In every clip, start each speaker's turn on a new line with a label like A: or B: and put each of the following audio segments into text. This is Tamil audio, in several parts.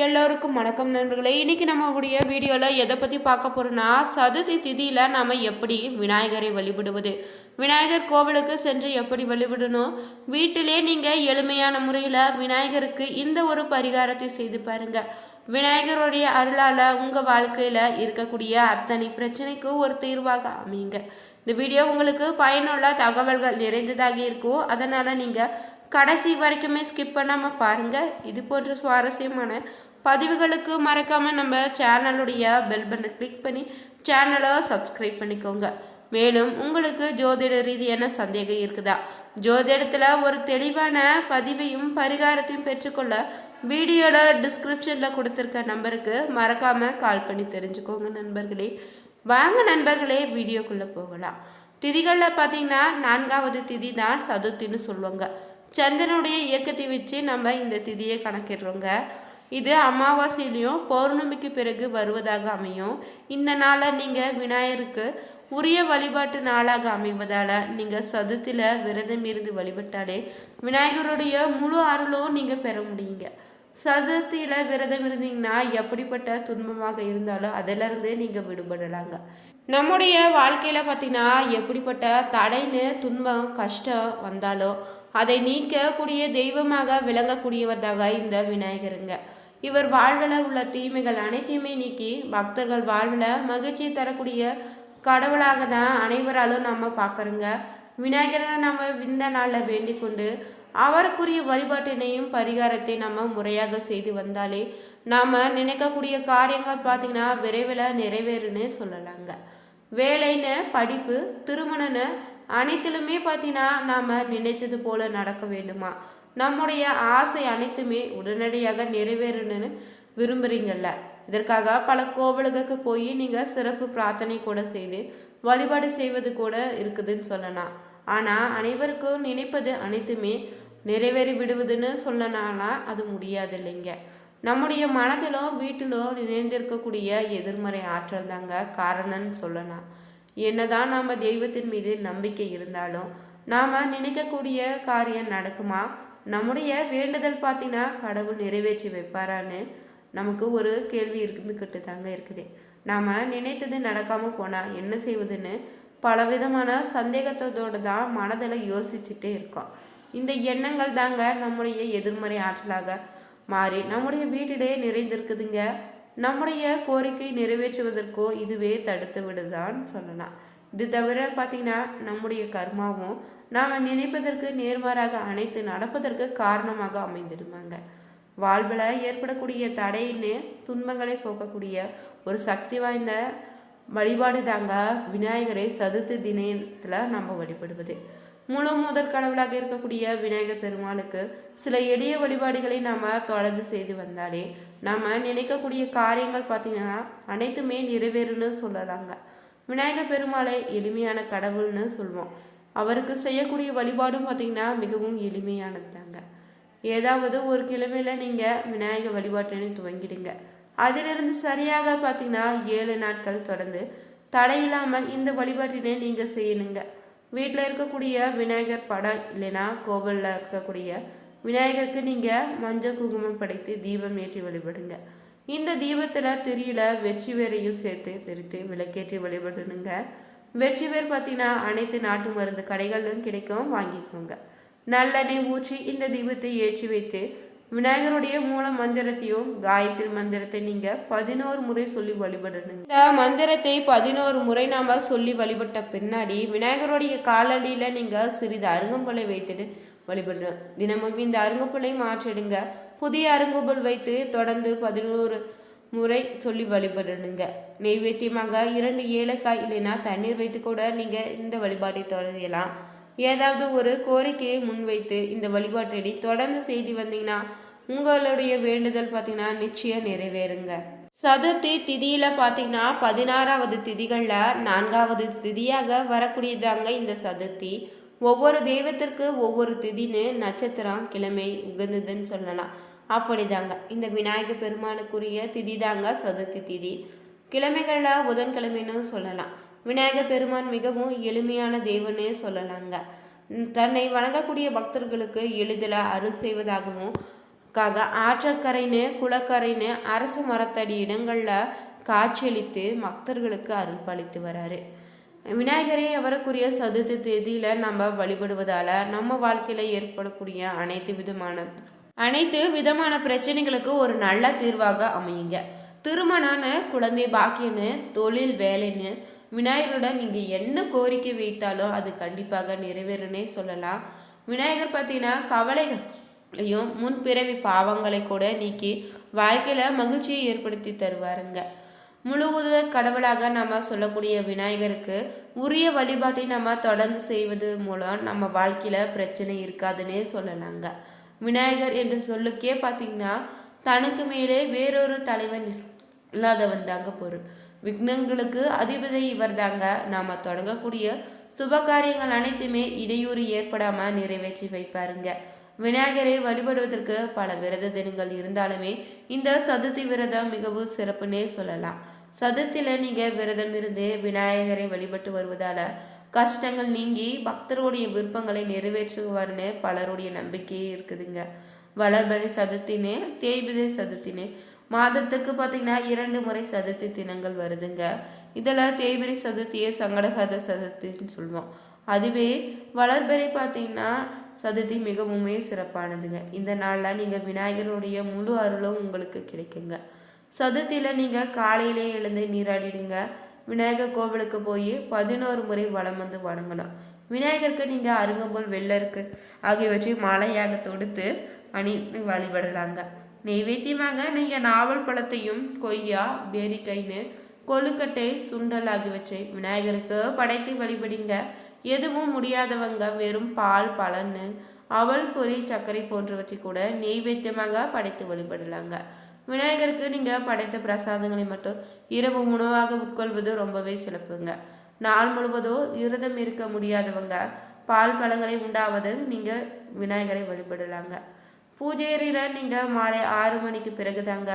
A: எல்லோருக்கும் வணக்கம் நண்பர்களே. இன்றைக்கி நம்மளுடைய வீடியோவில் எதை பற்றி பார்க்க போகிறோன்னா சதுர்த்தி திதியில் நாம் எப்படி விநாயகரை வழிபடுவது? விநாயகர் கோவிலுக்கு சென்று எப்படி வழிபடணும்? வீட்டிலே நீங்கள் எளிமையான முறையில் விநாயகருக்கு இந்த ஒரு பரிகாரத்தை செய்து பாருங்கள் விநாயகருடைய அருளால் உங்கள் வாழ்க்கையில் இருக்கக்கூடிய அத்தனை பிரச்சனைக்கு ஒரு தீர்வாக அமையுங்க. இந்த வீடியோ உங்களுக்கு பயனுள்ள தகவல்கள் நிறைந்ததாக இருக்கும். அதனால் நீங்கள் கடைசி வரைக்குமே ஸ்கிப் பண்ணாமல் பாருங்கள் இது போன்ற சுவாரஸ்யமான பதிவுகளுக்கு மறக்காமல் நம்ம சேனலுடைய பெல் பட்டனை கிளிக் பண்ணி சேனலை சப்ஸ்கிரைப் பண்ணிக்கோங்க. மேலும் உங்களுக்கு ஜோதிட ரீதியான சந்தேகம் இருக்குதா? ஜோதிடத்தில் ஒரு தெளிவான பதிவையும் பரிகாரத்தையும் பெற்றுக்கொள்ள வீடியோவில் டிஸ்கிரிப்ஷனில் கொடுத்துருக்க நம்பருக்கு மறக்காமல் கால் பண்ணி தெரிஞ்சுக்கோங்க நண்பர்களே. வாங்க நண்பர்களே வீடியோக்குள்ளே போகலாம். திதிகளில் பார்த்தீங்கன்னா நான்காவது திதி தான் சதுர்த்தின்னு சொல்லுவாங்க. சந்திரனுடைய இயக்கத்தை வச்சு நம்ம இந்த திதியை கணக்கிடுறோங்க. இது அமாவாசையிலையும் பௌர்ணமிக்கு பிறகு வருவதாக அமையும். இந்த நாளை நீங்கள் விநாயகருக்கு உரிய வழிபாட்டு நாளாக அமைவதால் நீங்கள் சதுத்தில் விரதம் இருந்து வழிபட்டாலே விநாயகருடைய முழு அருளும் நீங்கள் பெற முடியுங்க. சதுர்த்தியில் விரதம் இருந்தீங்கன்னா எப்படிப்பட்ட துன்பமாக இருந்தாலும் அதிலிருந்து நீங்கள் விடுபடலாங்க. நம்முடைய வாழ்க்கையில் பார்த்தீங்கன்னா எப்படிப்பட்ட தடைன்னு துன்பம் கஷ்டம் வந்தாலும் அதை நீக்கக்கூடிய தெய்வமாக விளங்கக்கூடியவர்தாக இந்த விநாயகருங்க. இவர் வாழ்வில் உள்ள தீமைகள் அனைத்தையுமே நீக்கி பக்தர்கள் வாழ்வில் மகிழ்ச்சியை தரக்கூடிய கடவுளாக தான் அனைவராலும் நம்ம பார்க்குறோங்க. விநாயகரை நம்ம இந்த நாளில் வேண்டிக் கொண்டு அவருக்குரிய வழிபாட்டினையும் பரிகாரத்தை நம்ம முறையாக செய்து வந்தாலே நாம் நினைக்கக்கூடிய காரியங்கள் பார்த்திங்கன்னா விரைவில் நிறைவேறுன்னு சொல்லலாங்க. வேலைன்னு படிப்பு திருமணம்னு அனைத்திலுமே பார்த்தீங்கன்னா நாம் நினைத்தது போல நடக்க வேண்டுமா? நம்முடைய ஆசை அனைத்துமே உடனடியாக நிறைவேறணும்னு விரும்புகிறீங்கள்ல இதற்காக பல கோவில்களுக்கு போய் நீங்கள் சிறப்பு பிரார்த்தனை கூட செய்து வழிபாடு செய்வது கூட இருக்குதுன்னு சொல்லலாம். ஆனால் அனைவருக்கும் நினைப்பது அனைத்துமே நிறைவேறி விடுவதுன்னு சொல்லனால அது முடியாது இல்லைங்க நம்முடைய மனதிலோ வீட்டிலோ நினைந்திருக்கக்கூடிய எதிர்மறை ஆற்றல் தாங்க காரணம்னு சொல்லலாம். என்னதான் நாம் தெய்வத்தின் மீது நம்பிக்கை இருந்தாலும் நாம் நினைக்கக்கூடிய காரியம் நடக்குமா? நம்முடைய வேண்டுதல் பார்த்தீங்கன்னா கடவுள் நிறைவேற்றி வைப்பாரான்னு நமக்கு ஒரு கேள்வி இருந்துக்கிட்டு தாங்க இருக்குது. நாம் நினைத்தது நடக்காமல் போனால் என்ன செய்வதுன்னு பலவிதமான சந்தேகத்தோடு தான் மனதில் யோசிச்சுட்டே இருக்கோம். இந்த எண்ணங்கள் தாங்க நம்முடைய எதிர்மறை ஆற்றலாக மாறி நம்முடைய வீட்டிலே நிறைந்திருக்குதுங்க. நம்முடைய கோரிக்கை நிறைவேற்றுவதற்கோ இதுவே தடுத்து விடுதான்னு சொல்லலாம். இது தவிர பார்த்திங்கன்னா நம்முடைய கர்மாவும் நாம் நினைப்பதற்கு நேர்மாறாக அனைத்து நடப்பதற்கு காரணமாக அமைந்திருமாங்க வாழ்வில் ஏற்படக்கூடிய தடையின்னு துன்பங்களை போக்கக்கூடிய ஒரு சக்தி வாய்ந்த வழிபாடு தாங்க விநாயகரை சதுர்த்தி தினத்தில் நம்ம வழிபடுவது. முழு முதற் கடவுளாக இருக்கக்கூடிய விநாயகர் பெருமாளுக்கு சில எளிய வழிபாடுகளை நாம் தொடர்ந்து செய்து வந்தாலே நம்ம நினைக்கக்கூடிய காரியங்கள் பார்த்திங்கன்னா அனைத்துமே நிறைவேறுன்னு சொல்லலாங்க. விநாயகர் பெருமாளை எளிமையான கடவுள்னு சொல்லுவோம் அவருக்கு செய்யக்கூடிய வழிபாடும் பார்த்திங்கன்னா மிகவும் எளிமையானது தாங்க ஏதாவது ஒரு கிழமையில் நீங்கள் விநாயகர் வழிபாட்டினை துவங்கிடுங்க. அதிலிருந்து சரியாக பார்த்தீங்கன்னா ஏழு நாட்கள் தொடர்ந்து தடையில்லாமல் இந்த வழிபாட்டினை நீங்கள் செய்யணுங்க. வீட்டில் இருக்கக்கூடிய விநாயகர் படம் இல்லைன்னா கோவிலில் இருக்கக்கூடிய விநாயகருக்கு நீங்கள் மஞ்சள் குங்குமம் படைத்து தீபம் ஏற்றி வழிபடுங்க. இந்த தீபத்தில் திரியில வெற்றி வேரையும் சேர்த்து தெரித்து விளக்கேற்றி வழிபடணுங்க வெற்றி வேர் பார்த்தீங்கன்னா அனைத்து நாட்டு மருந்து கடைகளிலும் கிடைக்கவும் வாங்கிக்கோங்க. நல்லெண்ணெய் ஊற்றி இந்த தீபத்தை ஏற்றி வைத்து விநாயகருடைய மூல மந்திரத்தையும் காயத்ரி மந்திரத்தை நீங்கள் பதினோரு முறை சொல்லி வழிபடணும். இந்த மந்திரத்தை பதினோரு முறை நாம் சொல்லி வழிபட்ட பின்னாடி விநாயகருடைய காலடியில் நீங்கள் சிறிது அருங்கம்பலை வைத்துட்டு வழிபடணும். தினமும் இந்த அருங்கம்பலை மாற்றிடுங்க. புதிய அருங்கம்பல் வைத்து தொடர்ந்து பதினோரு முறை சொல்லி வழிபடணுங்க. நெய்வேத்தியமாக இரண்டு ஏலக்காய் இல்லைன்னா தண்ணீர் வைத்து கூட நீங்கள் இந்த வழிபாட்டை தொடரலாம். ஏதாவது ஒரு கோரிக்கையை முன்வைத்து இந்த வழிபாட்டடி தொடர்ந்து செய்து வந்தீங்கன்னா உங்களுடைய வேண்டுதல் பார்த்தீங்கன்னா நிச்சயம் நிறைவேறுங்க. சதுர்த்தி திதியில் பார்த்தீங்கன்னா பதினாறாவது திதிகளில் நான்காவது திதியாக வரக்கூடியதாங்க இந்த சதுர்த்தி. ஒவ்வொரு தெய்வத்திற்கு ஒவ்வொரு திதின்னு நட்சத்திரம் கிழமை உகந்ததுன்னு சொல்லலாம். அப்படிதாங்க. இந்த விநாயகர் பெருமானுக்குரிய திதி தாங்க சதுர்த்தி திதி. கிழமைகளில் புதன்கிழமைன்னு சொல்லலாம். விநாயகர் பெருமான் மிகவும் எளிமையான தெய்வன்னே சொல்லலாங்க. தன்னை வணங்கக்கூடிய பக்தர்களுக்கு எளிதில் அருள் செய்வதாகவும் காக ஆற்றக்கரைன்னு குளக்கரைன்னு அரச மரத்தடி இடங்களில் காட்சியளித்து பக்தர்களுக்கு அருள் பாலித்து வராரு. விநாயகரை அவருக்குரிய சதுர்த்தி தேதியில் நம்ம வழிபடுவதால் நம்ம வாழ்க்கையில் ஏற்படக்கூடிய அனைத்து விதமான அனைத்து விதமான பிரச்சனைகளுக்கு ஒரு நல்ல தீர்வாக அமையுங்க. திருமணம்னு குழந்தை பாக்கியன்னு தொழில் வேலைன்னு விநாயகருடன் நீங்கள் என்ன கோரிக்கை வைத்தாலும் அது கண்டிப்பாக நிறைவேறுனே சொல்லலாம். விநாயகர் பார்த்தீங்கன்னா கவலைகளையும் முன்பிறவி பாவங்களை கூட நீக்கி வாழ்க்கையில் மகிழ்ச்சியை ஏற்படுத்தி தருவாருங்க. முழுவத கடவுளாக நம்ம சொல்லக்கூடிய விநாயகருக்கு உரிய வழிபாட்டை நம்ம தொடர்ந்து செய்வது மூலம் நம்ம வாழ்க்கையில் பிரச்சனை இருக்காதுன்னே சொல்லலாங்க. விநாயகர் என்ற சொல்லுக்கே பார்த்தீங்கன்னா தனக்கு மேலே வேறொரு தலைவன் இல்லாதவன் தாங்க பொருள். விக்னங்களுக்கு அதிபதி இவர் தாங்க நாம் தொடங்கக்கூடிய சுப காரியங்கள் அனைத்துமே இடையூறு ஏற்படாமல் நிறைவேற்றி வைப்பாருங்க. விநாயகரை வழிபடுவதற்கு பல விரத தினங்கள் இருந்தாலுமே இந்த சதுர்த்தி விரதம் மிகவும் சிறப்புன்னே சொல்லலாம். சதுர்த்தியில் நீங்கள் விரதம் இருந்து விநாயகரை வழிபட்டு வருவதால் கஷ்டங்கள் நீங்கி பக்தருடைய விருப்பங்களை நிறைவேற்றுவார்னு பலருடைய நம்பிக்கையே இருக்குதுங்க. வளர்பரி சதுர்த்தின்னு தேய்பிதை சதுர்த்தின்னு மாதத்துக்கு பார்த்தீங்கன்னா இரண்டு முறை சதுர்த்தி தினங்கள் வருதுங்க. இதில் தேய்பிரி சதுர்த்தியை சங்கடகத சதுர்த்தின்னு சொல்லுவோம். அதுவே வளர்பிறை பார்த்தீங்கன்னா சதுர்த்தி மிகவுமே சிறப்பானதுங்க. இந்த நாளில் நீங்கள் விநாயகருடைய முழு அருளும் உங்களுக்கு கிடைக்குங்க. சதுர்த்தியில் நீங்கள் காலையிலே எழுந்து நீராடிடுங்க. விநாயகர் கோவிலுக்கு போய் பதினோரு முறை வளம் வந்து வணங்கணும். விநாயகருக்கு நீங்கள் அருங்கம்புல் வெள்ளருக்கு ஆகியவற்றை மாலையாக தொடுத்து அணி வழிபடலாங்க. நெய்வேத்தியமாக நீங்கள் நாவல் பழத்தையும் கொய்யா பேரிக்கைன்னு கொழுக்கட்டை சுண்டல் ஆகியவற்றை விநாயகருக்கு படைத்து வழிபடுங்க. எதுவும் முடியாதவங்க வெறும் பால் பழன்னு அவல் பொறி சர்க்கரை போன்றவற்றை கூட நெய்வேத்தியமாக படைத்து வழிபடலாங்க. விநாயகருக்கு நீங்கள் படைத்த பிரசாதங்களை மட்டும் இரவு உணவாக உட்கொள்வது ரொம்பவே சிறப்புங்க. நாள் முழுவதும் விரதம் இருக்க முடியாதவங்க பால் பழங்களை உண்டாவது நீங்கள் விநாயகரை வழிபடலாங்க. பூஜையறையில் நீங்கள் மாலை ஆறு மணிக்கு பிறகு தாங்க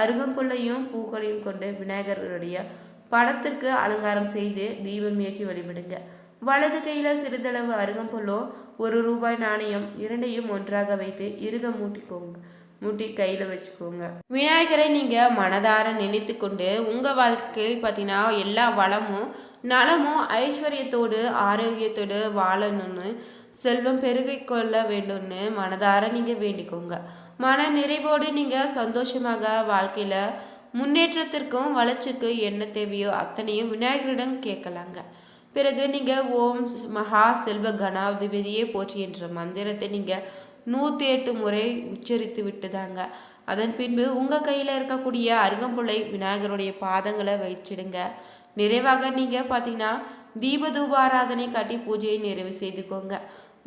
A: அருகம்புல்லையும் பூக்களையும் கொண்டு விநாயகருடைய படத்திற்கு அலங்காரம் செய்து தீபம் ஏற்றி வழிபடுங்க. வலது கையில் சிறிதளவு அருகம்புல்லும் ஒரு ரூபாய் நாணயம் இரண்டையும் ஒன்றாக வைத்து இருக மூட்டிக்கோங்க. மூட்டி கையில் வச்சுக்கோங்க. விநாயகரை நீங்கள் மனதார நினைத்து கொண்டு உங்கள் வாழ்க்கை பார்த்தீங்கன்னா எல்லா வளமும் நலமும் ஐஸ்வர்யத்தோடு ஆரோக்கியத்தோடு வாழணும்னு செல்வம் பெருகிக் கொள்ள வேண்டும்னு மனதார நீங்கள் வேண்டிக்கோங்க. மன நிறைவோடு நீங்கள் சந்தோஷமாக வாழ்க்கையில் முன்னேற்றத்திற்கும் வளர்ச்சிக்கு என்ன தேவையோ அத்தனையும் விநாயகரிடம் கேட்கலாங்க. பிறகு நீங்கள் ஓம் மகா செல்வ கணாதிபதியே போச்சு என்ற மந்திரத்தை நீங்கள் நூற்றி எட்டு முறை உச்சரித்து விட்டுதாங்க. அதன் பின்பு உங்கள் கையில் இருக்கக்கூடிய அருகம்புள்ளை விநாயகருடைய பாதங்களை வச்சிடுங்க. நிறைவாக நீங்கள் பார்த்தீங்கன்னா தீபதூபாராதனை காட்டி பூஜையை நிறைவு செய்துக்கோங்க.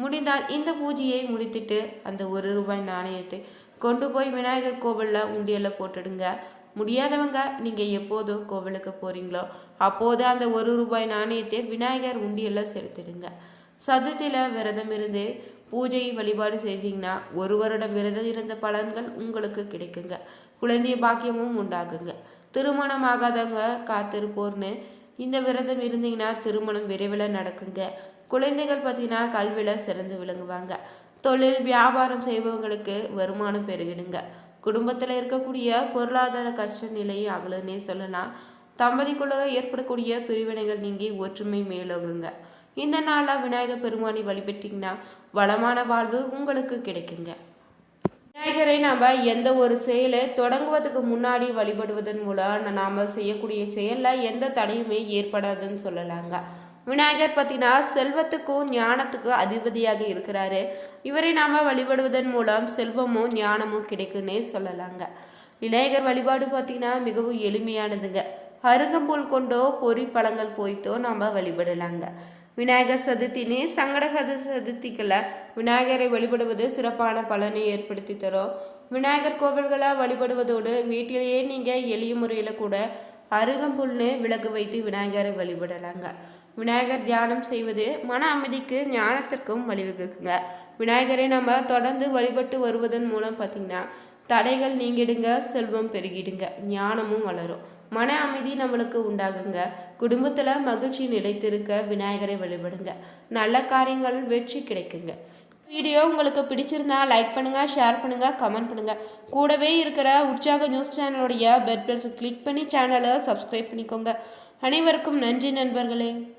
A: முடிந்தால் இந்த பூஜையை முடித்துட்டு அந்த ஒரு ரூபாய் நாணயத்தை கொண்டு போய் விநாயகர் கோவிலில் உண்டியலில் போட்டுடுங்க. முடியாதவங்க நீங்கள் எப்போதோ கோவிலுக்கு போகிறீங்களோ அப்போது அந்த ஒரு ரூபாய் நாணயத்தை விநாயகர் உண்டியலில் செலுத்திடுங்க. சதுத்தில் விரதம் இருந்து பூஜை வழிபாடு செய்தீங்கன்னா ஒரு வருடம் விரதம் இருந்த பலன்கள் உங்களுக்கு கிடைக்குங்க. குழந்தை பாக்கியமும் உண்டாகுங்க. திருமணம் ஆகாதவங்க காத்திருப்போர்னு இந்த விரதம் இருந்தீங்கன்னா திருமணம் விரைவில் நடக்குங்க. குழந்தைகள் பார்த்தீங்கன்னா கல்வியில் சிறந்து விளங்குவாங்க. தொழில் வியாபாரம் செய்பவங்களுக்கு வருமானம் பெருகிடுங்க. குடும்பத்தில் இருக்கக்கூடிய பொருளாதார கஷ்ட நிலையும் அகலுன்னே சொல்லலாம் தம்பதிக்குள்ள ஏற்படக்கூடிய பிரிவினைகள் நீங்கி ஒற்றுமை மேலோகுங்க இந்த நாளாக விநாயகர் பெருமானை வழிபட்டிங்கன்னா வளமான வாழ்வு உங்களுக்கு கிடைக்குங்க. விநாயகரை நாம் எந்த ஒரு செயலை தொடங்குவதுக்கு முன்னாடி வழிபடுவதன் மூலம் நாம் செய்யக்கூடிய செயலில் எந்த தடையுமே ஏற்படாதுன்னு சொல்லலாங்க. விநாயகர் பார்த்தீங்கன்னா செல்வத்துக்கும் ஞானத்துக்கும் அதிபதியாக இருக்கிறாரு. இவரை நாம் வழிபடுவதன் மூலம் செல்வமும் ஞானமும் கிடைக்குன்னே சொல்லலாங்க. விநாயகர் வழிபாடு பார்த்தீங்கன்னா மிகவும் எளிமையானதுங்க. அருகம்புல் கொண்டோ பொறி பழங்கள் போய்த்தோ நாம் வழிபடலாங்க. விநாயகர் சதுர்த்தின்னு சங்கடகத சதுர்த்திகளை விநாயகரை வழிபடுவது சிறப்பான பலனை ஏற்படுத்தி தரும். விநாயகர் கோவில்களை வழிபடுவதோடு வீட்டிலேயே நீங்கள் எளிய முறையில் கூட அருகம்புல்னு விளக்கு வைத்து விநாயகரை வழிபடலாங்க. விநாயகர் தியானம் செய்வது மன அமைதிக்கு ஞானத்திற்கும் வழிவகுக்குங்க. விநாயகரை நம்ம தொடர்ந்து வழிபட்டு வருவதன் மூலம் பார்த்திங்கன்னா தடைகள் நீங்கிடுங்க செல்வம் பெருகிடுங்க ஞானமும் வளரும். மன அமைதி நம்மளுக்கு உண்டாகுங்க. குடும்பத்தில் மகிழ்ச்சி நிலைத்திருக்க விநாயகரை வழிபடுங்க. நல்ல காரியங்கள் வெற்றி கிடைக்குங்க. வீடியோ உங்களுக்கு பிடிச்சிருந்தா லைக் பண்ணுங்கள் ஷேர் பண்ணுங்கள் கமெண்ட் பண்ணுங்கள் கூடவே இருக்கிற உற்சாக நியூஸ் சேனலுடைய பெட் பட்டன் கிளிக் பண்ணி சேனலை சப்ஸ்கிரைப் பண்ணிக்கோங்க. அனைவருக்கும் நன்றி நண்பர்களே.